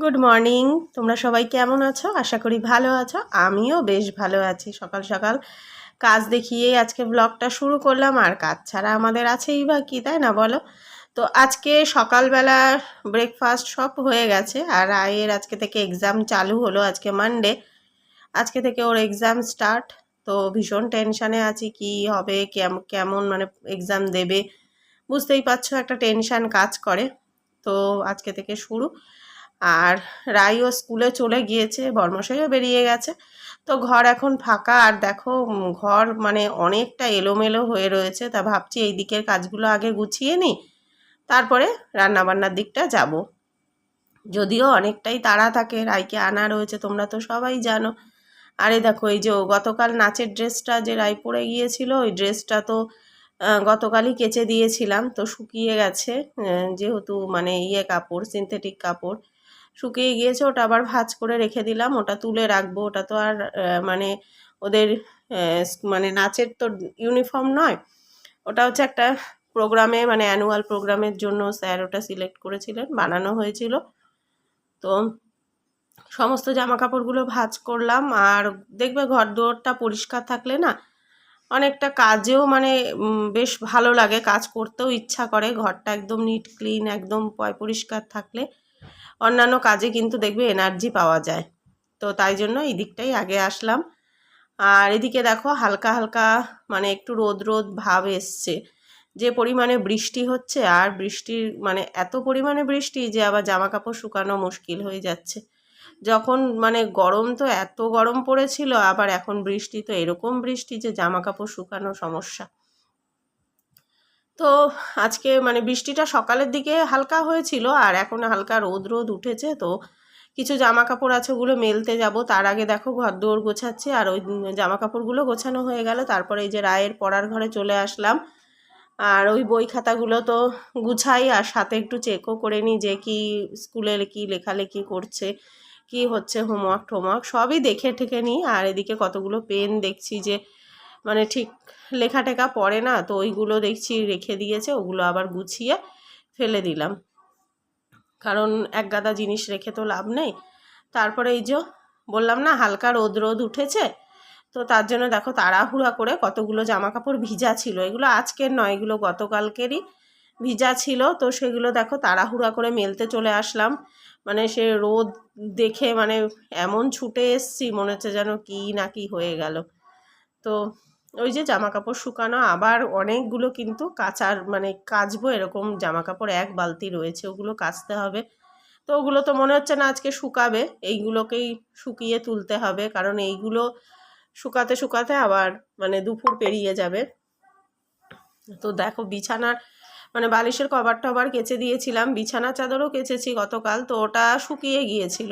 Good morning তোমরা সবাই কেমন আছো? আশা করি ভালো আছো। আমিও বেশ ভালো আছি। সকাল সকাল কাজ দেখিয়েই আজকে ব্লগটা শুরু করলাম। আর কাজ ছাড়া আমাদের আছেই বা কী, তাই না বলো? তো আজকে সকালবেলা ব্রেকফাস্ট সব হয়ে গেছে। আর রায়ের আজকে থেকে এক্সাম চালু হলো আজকে মানডে আজকে থেকে ওর এক্সাম স্টার্ট তো ভীষণ টেনশানে আছি, কি হবে, কেম- কেমন মানে এক্সাম দেবে? বুঝতেই পারছ একটা টেনশান কাজ করে। তো আজকে থেকে শুরু। আর রাইও স্কুলে চলে গিয়েছে, বর্মশাইও বেরিয়ে গেছে। তো ঘর এখন ফাঁকা, আর দেখো ঘর মানে অনেকটা এলোমেলো হয়ে রয়েছে। তা ভাবছি এই দিকের কাজগুলো আগে গুছিয়ে নিই, তারপরে রান্নাবান্নার দিকটা যাব। যদিও অনেকটাই তাড়া থাকে রাইকে আনা রয়েছে, তোমরা তো সবাই জানো। আরে দেখো, এই যে গতকাল নাচের ড্রেসটা যে রাই পরে গিয়েছিল, ওই ড্রেসটা তো গতকালই কেচে দিয়েছিলাম, তো শুকিয়ে গেছে যেহেতু মানে ইয়ে কাপড়, সিনথেটিক কাপড়। শুকিয়ে গিয়েছে, ওটা আবার ভাঁজ করে রেখে দিলাম, ওটা তুলে রাখব। ওটা তো আর মানে ওদের মানে নাচের তো ইউনিফর্ম নয়। ওটা হচ্ছে একটা প্রোগ্রামে মানে অ্যানুয়াল প্রোগ্রামের জন্য স্যার ওটা সিলেক্ট করেছিলেন, বানানো হয়েছিল। তো সমস্ত জামা কাপড়গুলো ভাঁজ করলাম, আর দেখবে ঘর দুয়ারটা পরিষ্কার থাকলে না, অনেকটা কাজেও মানে বেশ ভালো লাগে, কাজ করতেও ইচ্ছা করে, ঘরটা একদম নিট ক্লিন একদম পয়, পরিষ্কার থাকলে। অন্যান্য কাজে কিন্তু দেখবে এনার্জি পাওয়া যায়। তো তাই জন্য এই দিকটাই আগে আসলাম। আর এদিকে দেখো হালকা হালকা মানে একটু রোদ রোদ ভাব এসছে। যে পরিমাণে বৃষ্টি হচ্ছে আর বৃষ্টির মানে এত পরিমাণে বৃষ্টি যে আবার জামা কাপড় শুকানো মুশকিল হয়ে যাচ্ছে। যখন মানে গরম তো এত গরম পড়েছিল, আবার এখন বৃষ্টি তো এরকম বৃষ্টি যে জামা কাপড় শুকানো সমস্যা। তো আজকে মানে বৃষ্টিটা সকালের দিকে হালকা হয়েছিল আর এখন হালকা রোদ রোদ উঠেছে। তো কিছু জামা কাপড় আছে ওগুলো মেলতে যাব। তার আগে দেখো ঘর দৌড় গোছাচ্ছে আর ওই জামা কাপড়গুলো গোছানো হয়ে গেল। তারপরে এই যে রায়ের পড়ার ঘরে চলে আসলাম। আর ওই বই খাতাগুলো তো গুছাই আর সাথে একটু চেকও করে নিই যে কি স্কুলে কি লেখালেখি করছে, কি হচ্ছে হোমওয়ার্ক টোমওয়ার্ক সবই দেখে ঠেকে নিই। আর এদিকে কতগুলো পেন দেখছি যে মানে ঠিক লেখা টেখা পড়ে না, তো ওইগুলো দেখছি রেখে দিয়েছে, ওগুলো আবার গুছিয়ে ফেলে দিলাম। কারণ এক গাদা জিনিস রেখে তো লাভ নেই। তারপরে এই যে বললাম না, হালকা রোদ রোদ উঠেছে, তো তার জন্য দেখো তাড়াহুড়া করে কতগুলো জামা কাপড় ভিজা ছিল। এগুলো আজকের নয়, এগুলো গতকালকেরই ভিজা ছিল, তো সেগুলো দেখো তাড়াহুড়া করে মেলতে চলে আসলাম। মানে সে রোদ দেখে মানে এমন ছুটে এসছি, মনে হচ্ছে যেন কি না কি হয়ে গেল। তো ওই যে জামা কাপড় শুকানো, আবার অনেকগুলো কিন্তু কাচার মানে কাচবো এরকম জামা কাপড় এক বালতি রয়েছে, ওগুলো কাচতে হবে। তো ওগুলো তো মনে হচ্ছে না আজকে শুকাবে, এইগুলোকেই শুকিয়ে তুলতে হবে, কারণ এইগুলো শুকাতে শুকাতে আবার মানে দুপুর পেরিয়ে যাবে। তো দেখো বিছানার মানে বালিশের কভার টভার কেচে দিয়েছিলাম, বিছানা চাদরও কেচেছি গতকাল, তো ওটা শুকিয়ে গিয়েছিল।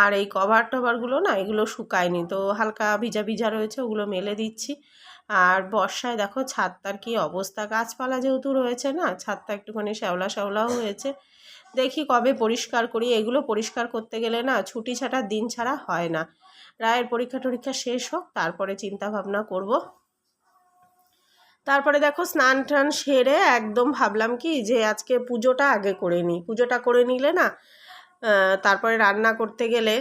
আর এই কভার টভারগুলো না, এগুলো শুকায়নি, তো হালকা ভিজা ভিজা রয়েছে, ওগুলো মেলে দিচ্ছি। আর বর্ষায় দেখো ছাদটার কি অবস্থা, গাছপালা যেহেতু রয়েছে না, ছাদটা একটুখানি শ্যাওলা শ্যাওলাও হয়েছে। দেখি কবে পরিষ্কার করি, এগুলো পরিষ্কার করতে গেলে না ছুটি ছাটার দিন ছাড়া হয় না। রায়ের পরীক্ষা টরীক্ষা শেষ হোক, তারপরে চিন্তা ভাবনা করব। তারপরে দেখো স্নান টান সেরে একদম ভাবলাম কি যে আজকে পুজোটা আগে করে নিই। পুজোটা করে নিলে না তারপরে রান্না করতে গেলে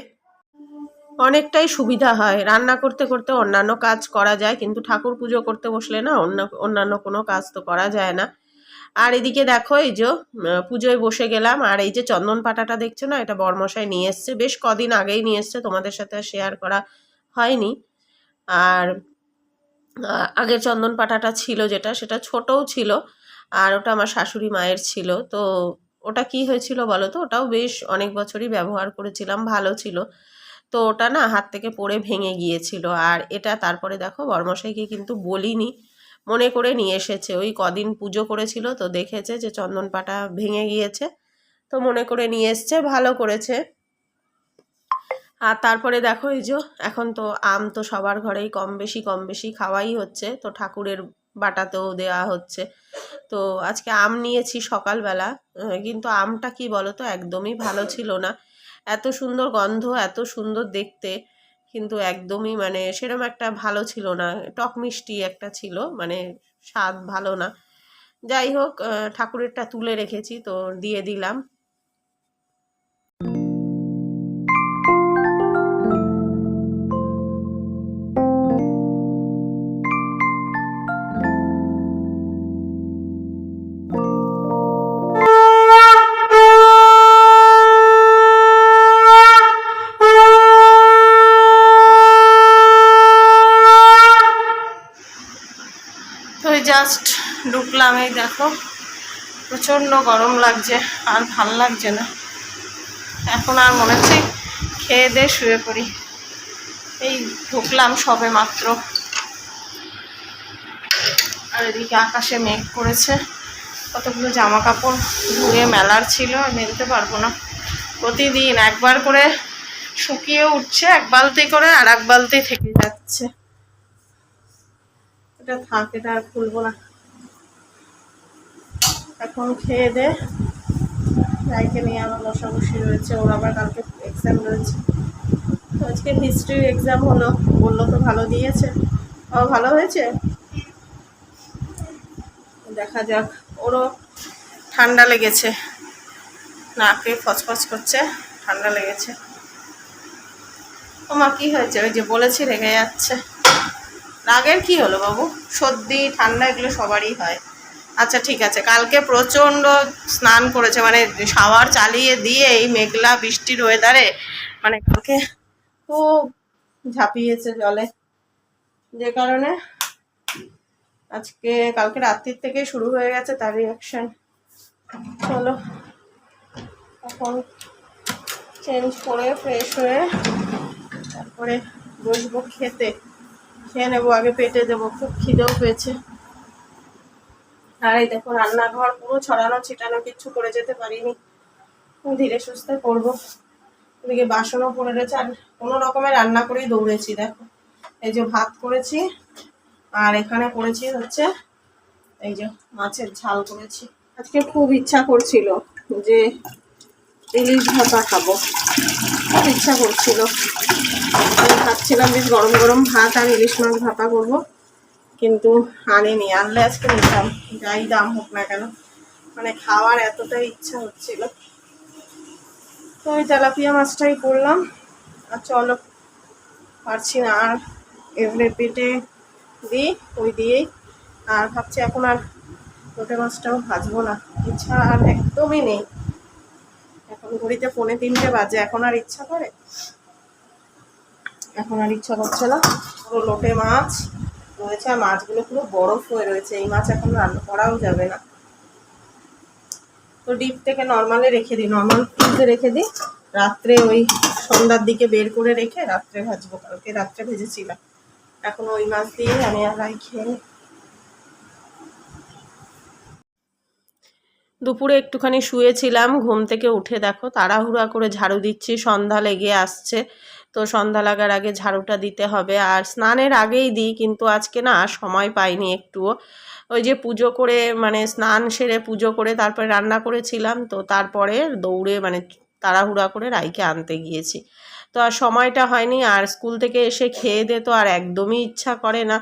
অনেকটাই সুবিধা হয়। রান্না করতে করতে অন্যান্য কাজ করা যায়, কিন্তু ঠাকুর পুজো করতে বসলে না অন্য, অন্যান্য কোনো কাজ তো করা যায় না। আর এদিকে দেখো এই যে পুজোয় বসে গেলাম, আর এই যে চন্দন পাটাটা দেখছ না, এটা বরমশাই নিয়ে এসছে। বেশ কদিন আগেই নিয়ে এসছে, তোমাদের সাথে শেয়ার করা হয়নি। আর আগের চন্দন পাটাটা ছিল যেটা, সেটা ছোটও ছিল, আর ওটা আমার শাশুড়ি মায়ের ছিল। তো ওটা কি হয়েছিল বলো তো? ওটাও বেশ অনেক বছরই ব্যবহার করেছিলাম, ভালো ছিল। তো ওটা না হাত থেকে পড়ে ভেঙে গিয়েছিল, আর এটা তারপরে দেখো বর্মশাইকে কিন্তু বলিনি, মনে করে নিয়ে এসেছে। ওই কদিন পুজো করেছিল তো দেখেছে যে চন্দন পাটা ভেঙে গিয়েছে, তো মনে করে নিয়ে এসছে, ভালো করেছে। আর তারপরে দেখো এই যে, এখন তো আম তো সবার ঘরেই কম বেশি কম বেশি খাওয়াই হচ্ছে। তো ঠাকুরের বাটাতেও দেওয়া হচ্ছে। তো আজকে আম নিয়েছি সকালবেলা। কিন্তু আমটা কি বলো তো একদমই ভালো ছিল না। এত সুন্দর গন্ধ, এত সুন্দর দেখতে, কিন্তু একদমই মানে সেরকম একটা ভালো ছিল না। টক মিষ্টি একটা ছিল মানে স্বাদ ভালো না। যাই হোক ঠাকুরেরটা তুলে রেখেছি, তো দিয়ে দিলাম। জাস্ট ঢুকলাম, এই দেখো। প্রচণ্ড গরম লাগছে, আর ভালো লাগছে না। এখন আর মনে হচ্ছে খেয়ে দিয়ে শুয়ে পড়ি। এই ঢুকলাম সবে মাত্র। আর এদিকে আকাশে মেঘ করেছে। কতগুলো জামা কাপড় ধুয়ে মেলার ছিল, আর মেলতে পারব না। প্রতিদিন একবার করে শুকিয়ে উঠছে, এক বালতি করে আর এক বালতি থেকে যাচ্ছে। এটা থাক আর খুলবো না। এখন খেয়ে দে। রাইকে নিয়ে আমার বসাবসি রয়েছে, ওর আবার কালকে এক্সাম রয়েছে। তো আজকে হিস্ট্রির এক্সাম হলো, বলল তো ভালো দিয়েছে। ও ভালো হয়েছে? দেখা যাক, ওরও ঠান্ডা লেগেছে। নাকে ফচফচ করছে, ঠান্ডা লেগেছে। তোমার কি হয়েছে? ওই যে বলেছি, রেগে যাচ্ছে। রাগের কি হলো বাবু? সর্দি, ঠান্ডা এগুলো সবারই হয়। আচ্ছা ঠিক আছে। কালকে প্রচণ্ড স্নান করেছে মানে শাওয়ার চালিয়ে দিয়ে এই মেঘলা বৃষ্টির ওয়েদারে মানে কালকে খুব ঝাঁপিয়েছে জলে। যে কারণে আজকে, কালকে রাত্রির থেকে শুরু হয়ে গেছে তার রিয়াকশন চলো, এখন চেঞ্জ করে ফ্রেশ হয়ে তারপরে বসবো খেতে। খেয়ে নেব, আগে পেটে দেবো, খুব খিদেও পেয়েছে। আর এই দেখো রান্নাঘর পুরো ছড়ানো, ছিটানো, কিচ্ছু করে যেতে পারিনি। ধীরে সুস্থে করব। ওদিকে বাসনও পড়ে রয়েছে, আর কোনো রকমের রান্না করেই দৌড়েছি, দেখো। এই যে ভাত করেছি, আর এখানে করেছি হচ্ছে, এই যে মাছের ঝাল করেছি। আজকে খুব ইচ্ছা করছিল যে ইলিশ ভাপা খাব। ইচ্ছা করছিল। খাচ্ছিলাম বেশ গরম গরম ভাত আর ইলিশ মাছ ভাপা করব, কিন্তু আনিনি। আনলে আজকে নিতাম, যাই দাম হোক না কেন। মানে খাওয়ার এতটাই ইচ্ছা হচ্ছিল। তো ওই তেলাপিয়া মাছটাই করলাম। আর চলো, পারছি না আর এভরে পেটে দিই, ওই দিয়েই। আর ভাবছি এখন আর লোটে মাছটাও ভাজবো না। ইচ্ছা আর একদমই নেই। ঘড়িতে ফোনে তিনটে বাজে, এখন আর ইচ্ছা করে? এখন আর ইচ্ছা করছে না। পুরো লোটে মাছ রয়েছে, আর মাছগুলো পুরো বরফ হয়ে রয়েছে। এই মাছ এখন রান্না করাও যাবে না। তো ডিপ থেকে নর্মালে রেখে দিই নর্মাল ফ্রিজে রেখে দিই। রাত্রে ওই সন্ধ্যার দিকে বের করে রেখে রাত্রে ভাজবো, কালকে রাত্রে ভেজেছিলাম। এখন ওই মাছ দিয়ে আমি আর খেয়ে দুপুরে একটুখানি শুয়েছিলাম, ঘুম থেকে উঠে দেখো তাড়াহুড়া করে ঝাড়ু দিচ্ছি, সন্ধ্যা লেগে আসছে। তো সন্ধ্যা লাগার আগে ঝাড়ুটা দিতে হবে। আর স্নানের আগেই দিই, কিন্তু আজকে না সময় পাইনি একটুও। ওই যে পুজো করে মানে স্নান সেরে পুজো করে তারপরে রান্না করেছিলাম, তো তারপরে দৌড়ে মানে তাড়াহুড়া করে রাইকে আনতে গিয়েছি। তো আর সময়টা হয়নি, আর স্কুল থেকে এসে খেয়ে দে তো আর একদমই ইচ্ছা করে না।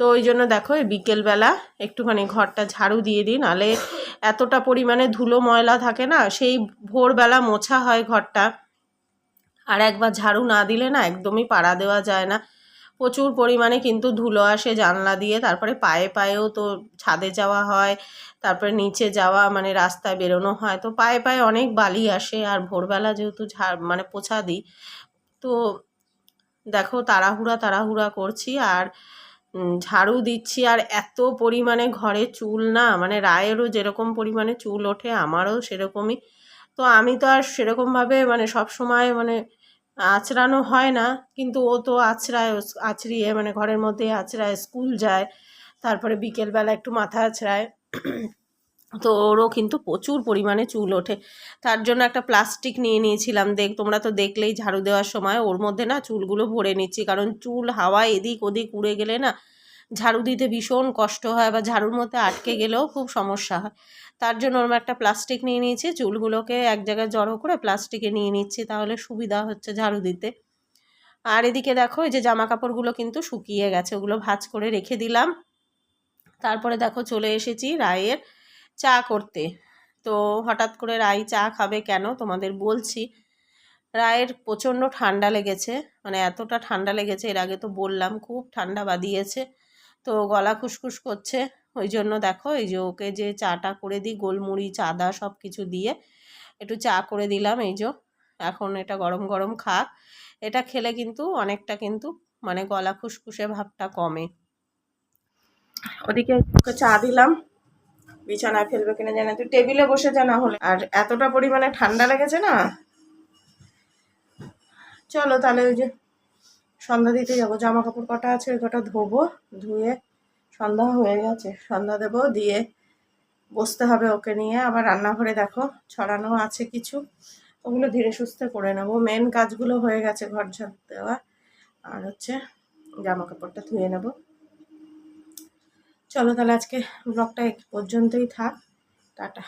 তো ওই জন্য দেখো বিকেলবেলা একটুখানি ঘরটা ঝাড়ু দিয়ে দিই, নালে এতটা পরিমাণে ধুলো ময়লা থাকে না, সেই ভোরবেলা মোছা হয় ঘরটা। আর একবার ঝাড়ু না দিলে না একদমই পাড়া দেওয়া যায় না। প্রচুর পরিমাণে কিন্তু ধুলো আসে জানলা দিয়ে, তারপরে পায়ে পায়েও তো ছাদে যাওয়া হয়, তারপরে নিচে যাওয়া মানে রাস্তায় বেরোনো হয়। তো পায়ে পায়ে অনেক বালি আসে আর ভোরবেলা যেহেতু ঝাড় মানে পোছা দিই, তো দেখো তাড়াহুড়া তাড়াহুড়া করছি। আর ঝাড়ু দিচ্ছি আর এত পরিমাণে ঘরে চুল না মানে রায়েরও যেরকম পরিমাণে চুল ওঠে, আমারও সেরকমই। তো আমি তো আর সেরকমভাবে মানে সব সময় মানে আঁচড়ানো হয় না, কিন্তু ও তো আছড়ায় আছড়িয়ে মানে ঘরের মধ্যে আছড়ায় স্কুল যায়, তারপরে বিকেলবেলা একটু মাথা আছড়ায় তো ওরও কিন্তু প্রচুর পরিমাণে চুল ওঠে। তার জন্য একটা প্লাস্টিক নিয়ে নিয়েছিলাম। দেখ, তোমরা তো দেখলেই ঝাড়ু দেওয়ার সময় ওর মধ্যে না চুলগুলো ভরে নিচ্ছি। কারণ চুল হাওয়া এদিক ওদিক উড়ে গেলে না ঝাড়ু দিতে ভীষণ কষ্ট হয় বা ঝাড়ুর মধ্যে আটকে গেলেও খুব সমস্যা হয়। তার জন্য ওরম একটা প্লাস্টিক নিয়ে নিয়েছি। চুলগুলোকে এক জায়গায় জড়ো করে প্লাস্টিকে নিয়ে নিচ্ছি তাহলে সুবিধা হচ্ছে ঝাড়ু দিতে। আর এদিকে দেখো, এই যে জামা কাপড়গুলো কিন্তু শুকিয়ে গেছে। ওগুলো ভাঁজ করে রেখে দিলাম। তারপরে দেখো চলে এসেছি রায়ের চা করতে। তো হঠাৎ করে রাই চা খাবে কেন? তোমাদের বলছি। রায়ের প্রচণ্ড ঠান্ডা লেগেছে। মানে এতটা ঠান্ডা লেগেছে, এর আগে তো বললাম, খুব ঠান্ডা বাদিয়েছে তো গলা খুসখুস করছে। ওই জন্য দেখো, এই যে ওকে যে চাটা করে দিই, গোলমরিচ, আদা সব কিছু দিয়ে, একটু চা করে দিলাম, এই যে। এখন এটা গরম গরম খাক এটা খেলে কিন্তু অনেকটা কিন্তু মানে গলা খুসখুসে ভাবটা কমে। ওদিকে চা দিলাম। বিছানায় ফেলবে কিনা জানা তুই টেবিলে বসে জানা হলে। আর এতটা পরিমাণে ঠান্ডা লেগেছে না? চলো তাহলে ওই যে সন্ধ্যা দিতে যাব। জামা কাপড় কটা আছে, ওই কটা ধোবো, ধুয়ে সন্ধ্যা হয়ে গেছে। সন্ধ্যা দেবো, দিয়ে বসতে হবে ওকে নিয়ে। আবার রান্নাঘরে দেখো, ছড়ানো আছে কিছু। ওগুলো ধীরে সুস্থে করে নেব। মেন কাজগুলো হয়ে গেছে ঘর ঝাড় দেওয়া। আর হচ্ছে জামা কাপড়টা ধুয়ে নেব। চলো তাহলে আজকে ব্লগটা এক পর্যন্তই থাক টাটা।